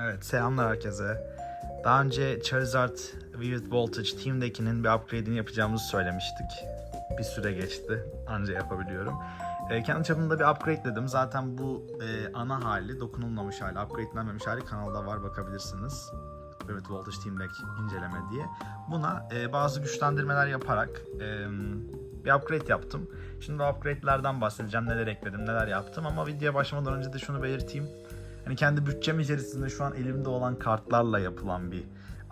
Evet selamlar herkese. Daha önce Charizard Vivid Voltage Team'dekinin bir upgrade'ini yapacağımızı söylemiştik. Bir süre geçti. Anca yapabiliyorum. E, kendi çapımda bir upgrade dedim. Zaten bu e, ana hali, dokunulmamış hali, upgradelenmemiş hali kanalda var bakabilirsiniz. Vivid Voltage Team Deck inceleme diye. Buna e, bazı güçlendirmeler yaparak e, bir upgrade yaptım. Şimdi upgrade'lerden bahsedeceğim. Neler ekledim, neler yaptım ama videoya başlamadan önce de şunu belirteyim. Hani kendi bütçem içerisinde şu an elimde olan kartlarla yapılan bir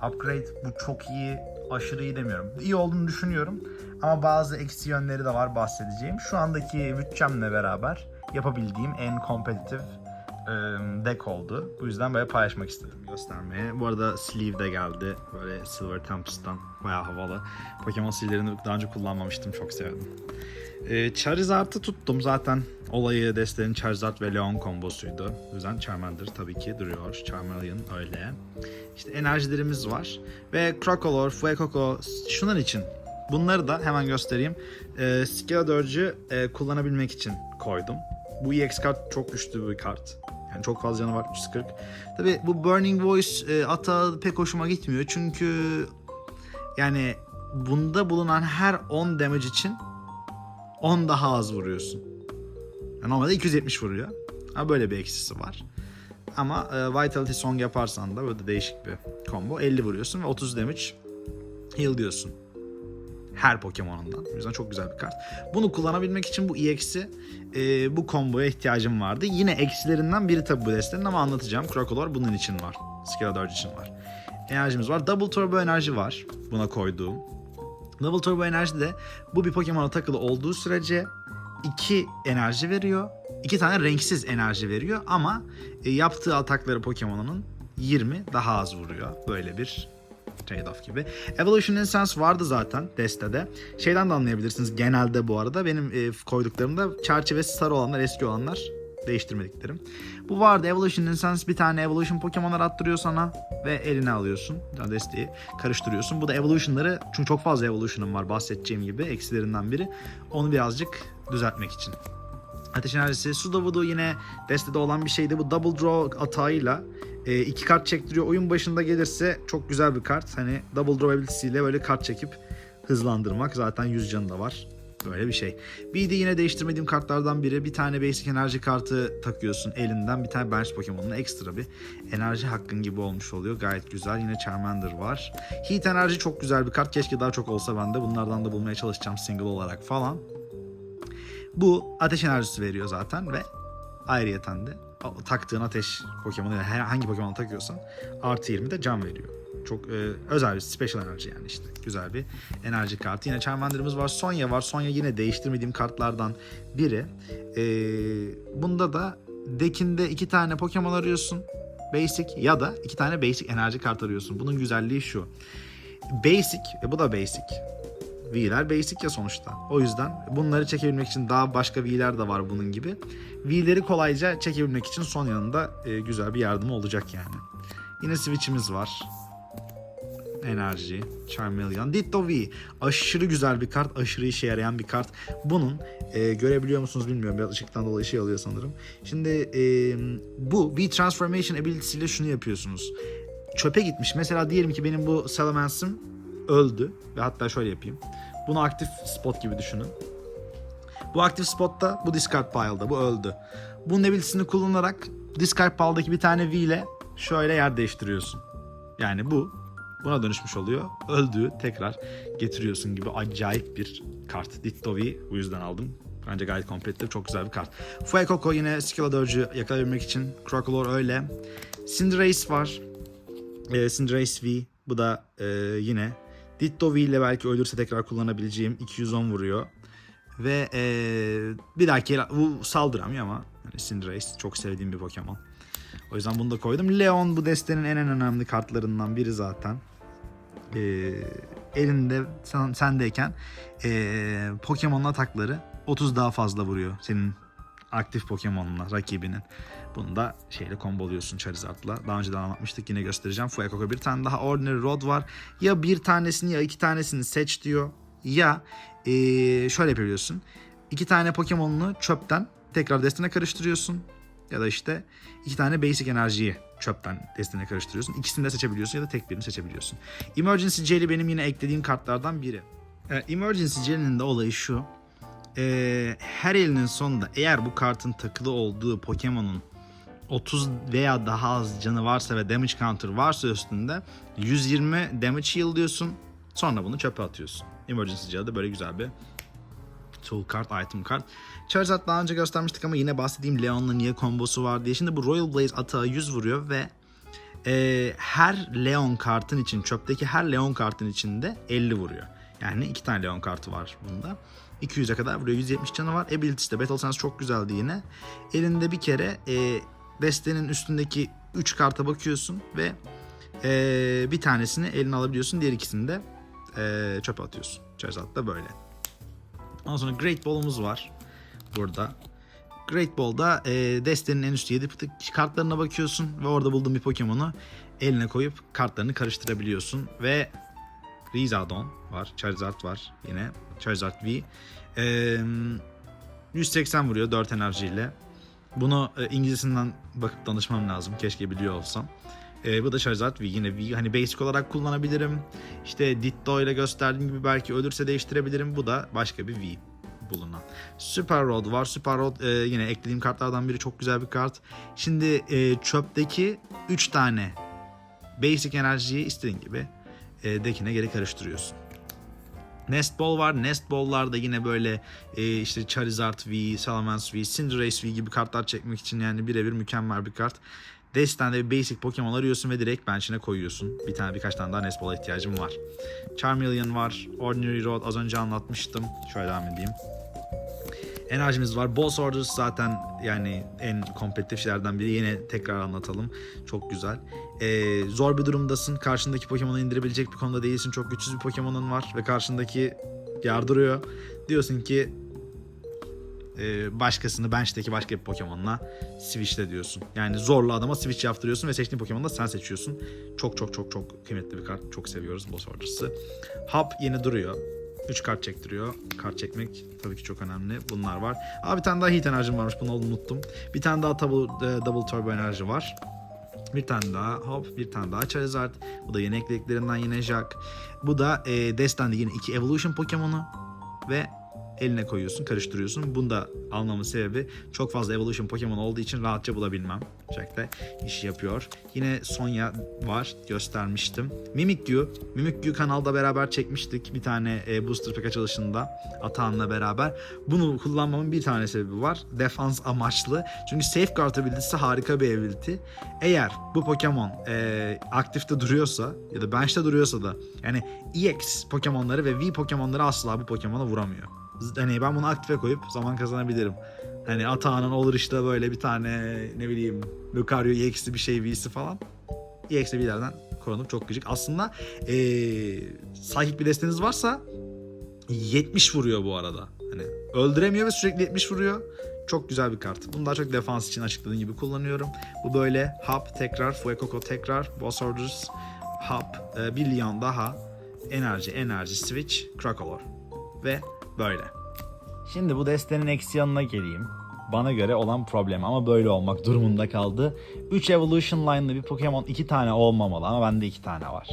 upgrade. Bu çok iyi, aşırı iyi demiyorum. İyi olduğunu düşünüyorum ama bazı eksi yönleri de var bahsedeceğim. Şu andaki bütçemle beraber yapabildiğim en kompetitif deck oldu. Bu yüzden böyle paylaşmak istedim göstermeye. Bu arada sleeve de geldi. Böyle Silver Tempest'tan bayağı havalı. Pokemon sleeve'lerini daha önce kullanmamıştım. Çok sevdim. Ee, Charizard'ı tuttum zaten olayı desteğin Charizard ve Leon kombosuydu. O yüzden Charmander tabii ki duruyor. Charmeleon öyle. İşte enerjilerimiz var. Ve Crocolor, Fuecoco şunun için. Bunları da hemen göstereyim. Ee, Skeletor'cu e, kullanabilmek için koydum. Bu EX kart çok güçlü bir kart. Yani çok fazla canı var 340. Tabii bu Burning Voice e, ata pek hoşuma gitmiyor. Çünkü yani bunda bulunan her 10 damage için 10 daha az vuruyorsun. Yani normalde 270 vuruyor. Ama böyle bir eksisi var. Ama e, Vitality Song yaparsan da böyle değişik bir combo. 50 vuruyorsun ve 30 damage heal diyorsun. Her Pokemon'undan. O yüzden çok güzel bir kart. Bunu kullanabilmek için bu EX'i e, bu komboya ihtiyacım vardı. Yine eksilerinden biri tabi bu destenin ama anlatacağım. Crocolor bunun için var. Skeletor için var. Enerjimiz var. Double Turbo enerji var. Buna koyduğum. Double Turbo enerji de bu bir Pokemon'a takılı olduğu sürece iki enerji veriyor. iki tane renksiz enerji veriyor ama e, yaptığı atakları Pokemon'un 20 daha az vuruyor. Böyle bir trade-off gibi. Evolution Incense vardı zaten destede. Şeyden de anlayabilirsiniz genelde bu arada. Benim e, koyduklarımda çerçevesi sarı olanlar, eski olanlar değiştirmediklerim. Bu vardı Evolution Incense bir tane Evolution Pokemon'lar attırıyor sana ve eline alıyorsun. Desteği karıştırıyorsun. Bu da Evolution'ları çünkü çok fazla Evolution'ım var bahsedeceğim gibi eksilerinden biri. Onu birazcık düzeltmek için. Ateş enerjisi. Sudowoodo yine destede olan bir şeydi. Bu double draw atağıyla e, iki kart çektiriyor. Oyun başında gelirse çok güzel bir kart. Hani double draw ability'siyle böyle kart çekip hızlandırmak. Zaten 100 canı da var. Böyle bir şey. Bir de yine değiştirmediğim kartlardan biri. Bir tane basic enerji kartı takıyorsun elinden. Bir tane bench Pokemon'un ekstra bir enerji hakkın gibi olmuş oluyor. Gayet güzel. Yine Charmander var. Heat enerji çok güzel bir kart. Keşke daha çok olsa bende. Bunlardan da bulmaya çalışacağım single olarak falan. Bu ateş enerjisi veriyor zaten ve ayrıyeten de taktığın ateş Pokemon'u her hangi Pokemon'u takıyorsan artı 20 de can veriyor. Çok e, özel bir special enerji yani işte. Güzel bir enerji kartı. Yine Charmander'ımız var. Sonya var. Sonya yine değiştirmediğim kartlardan biri. E, bunda da dekinde iki tane Pokemon arıyorsun. Basic ya da iki tane basic enerji kart arıyorsun. Bunun güzelliği şu. Basic, e, bu da basic. V'ler basic ya sonuçta. O yüzden bunları çekebilmek için daha başka V'ler de var bunun gibi. V'leri kolayca çekebilmek için son yanında e, güzel bir yardım olacak yani. Yine Switch'imiz var. Enerji, Charmeleon, Ditto V. Aşırı güzel bir kart, aşırı işe yarayan bir kart. Bunun e, görebiliyor musunuz bilmiyorum. Biraz ışıktan dolayı şey alıyor sanırım. Şimdi e, bu V Transformation ability'siyle şunu yapıyorsunuz. Çöpe gitmiş. Mesela diyelim ki benim bu Salamance'ım öldü. Ve hatta şöyle yapayım. Bunu aktif spot gibi düşünün. Bu aktif spotta, bu discard pile'da, bu öldü. Bunun ability'sini kullanarak discard pile'daki bir tane V ile şöyle yer değiştiriyorsun. Yani bu buna dönüşmüş oluyor. Öldüğü tekrar getiriyorsun gibi acayip bir kart. Ditto V bu yüzden aldım. Bence gayet kompetitif, çok güzel bir kart. Fuecoco yine Skeletor'cu yakalayabilmek için. Crocolor öyle. Cinderace var. E, Cinderace V. Bu da e, yine Ditto V ile belki ölürse tekrar kullanabileceğim 210 vuruyor. Ve e, bir dahaki bu saldıramıyor ama yani Cinderace çok sevdiğim bir Pokemon. O yüzden bunu da koydum. Leon bu destenin en önemli kartlarından biri zaten. E, elinde sen, sendeyken e, Pokemon'un atakları 30 daha fazla vuruyor senin aktif Pokemon'la rakibinin. Bunu da şeyle komboluyorsun Charizard'la. Daha önce de anlatmıştık yine göstereceğim. Fuecoco bir tane daha Ordinary Rod var. Ya bir tanesini ya iki tanesini seç diyor. Ya ee, şöyle yapabiliyorsun. İki tane Pokemon'unu çöpten tekrar destine karıştırıyorsun. ya da işte iki tane basic enerjiyi çöpten destene karıştırıyorsun. İkisini de seçebiliyorsun ya da tek birini seçebiliyorsun. Emergency Jelly benim yine eklediğim kartlardan biri. E, Emergency Jelly'nin de olayı şu. E, her elinin sonunda eğer bu kartın takılı olduğu Pokemon'un 30 veya daha az canı varsa ve damage counter varsa üstünde 120 damage heal diyorsun. Sonra bunu çöpe atıyorsun. Emergency Jelly'de böyle güzel bir tool kart, item kart. Charizard daha önce göstermiştik ama yine bahsedeyim Leon'la niye kombosu var diye. Şimdi bu Royal Blaze atağı 100 vuruyor ve e, her Leon kartın için, çöpteki her Leon kartın içinde 50 vuruyor. Yani iki tane Leon kartı var bunda. 200'e kadar vuruyor. 170 canı var. Ability'si de Battle Sense çok güzeldi yine. Elinde bir kere e, destenin üstündeki 3 karta bakıyorsun ve e, bir tanesini eline alabiliyorsun. Diğer ikisini de e, çöpe atıyorsun. Charizard da böyle. Ondan sonra Great Ball'umuz var burada. Great Ball'da e, destenin en üstü 7 pıtık kartlarına bakıyorsun ve orada bulduğun bir Pokemon'u eline koyup kartlarını karıştırabiliyorsun ve Rizadon var, Charizard var yine, Charizard V. E, 180 vuruyor 4 enerjiyle. Bunu e, İngilizcesinden bakıp danışmam lazım. Keşke biliyor olsam. E, bu da Charizard V. Yine V. Hani basic olarak kullanabilirim. İşte Ditto ile gösterdiğim gibi belki ölürse değiştirebilirim. Bu da başka bir V bulunan. Super Rod var. Super Rod e, yine eklediğim kartlardan biri. Çok güzel bir kart. Şimdi e, çöpteki 3 tane basic enerjiyi istediğin gibi e, dekine geri karıştırıyorsun. Nest Ball var. Nest Ball'larda yine böyle e, işte Charizard V, Salamence V, Cinderace V gibi kartlar çekmek için yani birebir mükemmel bir kart. Destende bir basic Pokemon arıyorsun ve direkt bench'ine koyuyorsun. Bir tane birkaç tane daha Nest Ball'a ihtiyacım var. Charmeleon var. Ordinary Road az önce anlatmıştım. Şöyle devam edeyim. Enerjimiz var. Boss Orders zaten yani en kompetitif şeylerden biri. Yine tekrar anlatalım. Çok güzel. Ee, zor bir durumdasın. Karşındaki Pokemon'u indirebilecek bir konuda değilsin. Çok güçsüz bir Pokemon'un var ve karşındaki yardırıyor. Diyorsun ki e, başkasını bench'teki başka bir Pokemon'la switch'le diyorsun. Yani zorla adama switch yaptırıyorsun ve seçtiğin Pokemon'u da sen seçiyorsun. Çok çok çok çok kıymetli bir kart. Çok seviyoruz Boss Orders'ı. Hub yine duruyor. 3 kart çektiriyor. Kart çekmek tabii ki çok önemli. Bunlar var. Aa bir tane daha Heat enerjim varmış. Bunu unuttum. Bir tane daha double, e, double Turbo enerji var. Bir tane daha Hop, bir tane daha Charizard. Bu da yeni eklediklerinden yine Jack. Bu da e, Destan'da yine iki Evolution Pokemon'u ve eline koyuyorsun, karıştırıyorsun. Bunu da almamın sebebi çok fazla Evolution Pokemon olduğu için rahatça bulabilmem. Jack'te işi yapıyor. Yine Sonya var, göstermiştim. Mimikyu, Mimikyu kanalda beraber çekmiştik bir tane e, Booster Pack açılışında Atahan'la beraber. Bunu kullanmamın bir tane sebebi var. Defans amaçlı. Çünkü Safeguard ability'si harika bir ability. Eğer bu Pokemon e, aktifte duruyorsa ya da bench'te duruyorsa da yani EX Pokemon'ları ve V Pokemon'ları asla bu Pokemon'a vuramıyor hani ben bunu aktife koyup zaman kazanabilirim. Hani Atağan'ın olur işte böyle bir tane ne bileyim Lucario EX'li bir şey V'si falan. EX'li V'lerden korunup çok gıcık. Aslında ee, sahip bir desteniz varsa 70 vuruyor bu arada. Hani öldüremiyor ve sürekli 70 vuruyor. Çok güzel bir kart. Bunu daha çok defans için açıkladığım gibi kullanıyorum. Bu böyle Hop tekrar, Fuecoco tekrar, Boss Orders, Hop, e, bir Leon daha, enerji, enerji, switch, Krakolor. Ve böyle. Şimdi bu destenin eksi yanına geleyim. Bana göre olan problem ama böyle olmak durumunda kaldı. 3 Evolution Line'lı bir Pokemon 2 tane olmamalı ama bende 2 tane var.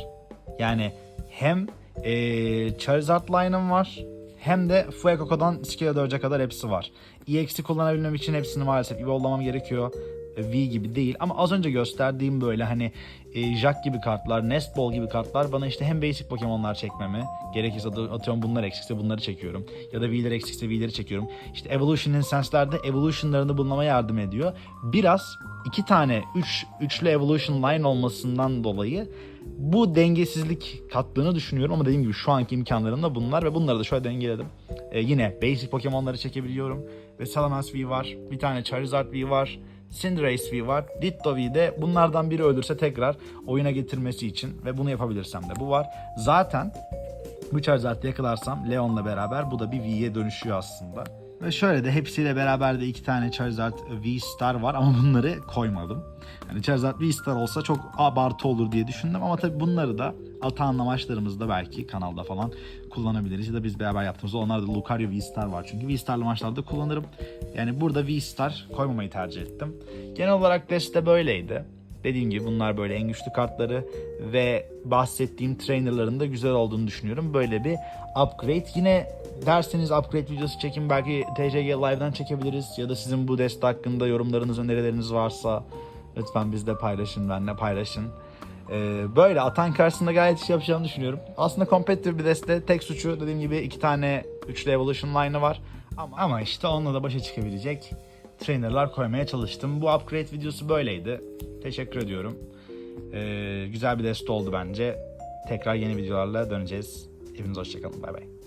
Yani hem ee, Charizard line'ım var hem de Fuecoco'dan Skeletor'a kadar hepsi var. EX'i kullanabilmem için hepsini maalesef yollamam gerekiyor. V gibi değil ama az önce gösterdiğim böyle hani e, Jack gibi kartlar, Nest Ball gibi kartlar bana işte hem basic Pokemon'lar çekmemi gerekirse atıyorum bunlar eksikse bunları çekiyorum ya da V'ler eksikse V'leri çekiyorum. İşte Evolution Incense'lerde Evolution'larını bulmama yardım ediyor. Biraz iki tane üç, üçlü Evolution Line olmasından dolayı bu dengesizlik kattığını düşünüyorum ama dediğim gibi şu anki imkanlarımda bunlar ve bunları da şöyle dengeledim. Ee, yine basic Pokemon'ları çekebiliyorum ve Salamence V var, bir tane Charizard V var, Cinderace V var. Ditto V'de bunlardan biri ölürse tekrar oyuna getirmesi için ve bunu yapabilirsem de bu var. Zaten bu Charizard'ı yakalarsam Leon'la beraber bu da bir V'ye dönüşüyor aslında. Ve şöyle de hepsiyle beraber de iki tane Charizard V-Star var ama bunları koymadım. Yani Charizard V-Star olsa çok abartı olur diye düşündüm ama tabii bunları da Atahan'la maçlarımızda belki kanalda falan kullanabiliriz. Ya da biz beraber yaptığımızda onlarda Lucario V-Star var çünkü V-Star'lı maçlarda kullanırım. Yani burada V-Star koymamayı tercih ettim. Genel olarak deste böyleydi. Dediğim gibi bunlar böyle en güçlü kartları ve bahsettiğim trainerların da güzel olduğunu düşünüyorum. Böyle bir upgrade. Yine derseniz upgrade videosu çekin belki TCG Live'dan çekebiliriz ya da sizin bu deste hakkında yorumlarınız, önerileriniz varsa lütfen bizde paylaşın, benimle paylaşın. Ee, böyle atan karşısında gayet iş yapacağını düşünüyorum. Aslında competitive bir deste. Tek suçu dediğim gibi iki tane üçlü evolution line'ı var. Ama, ama işte onunla da başa çıkabilecek trainerlar koymaya çalıştım. Bu upgrade videosu böyleydi. Teşekkür ediyorum. Ee, güzel bir deste oldu bence. Tekrar yeni videolarla döneceğiz. Hepiniz hoşçakalın. Bay bay.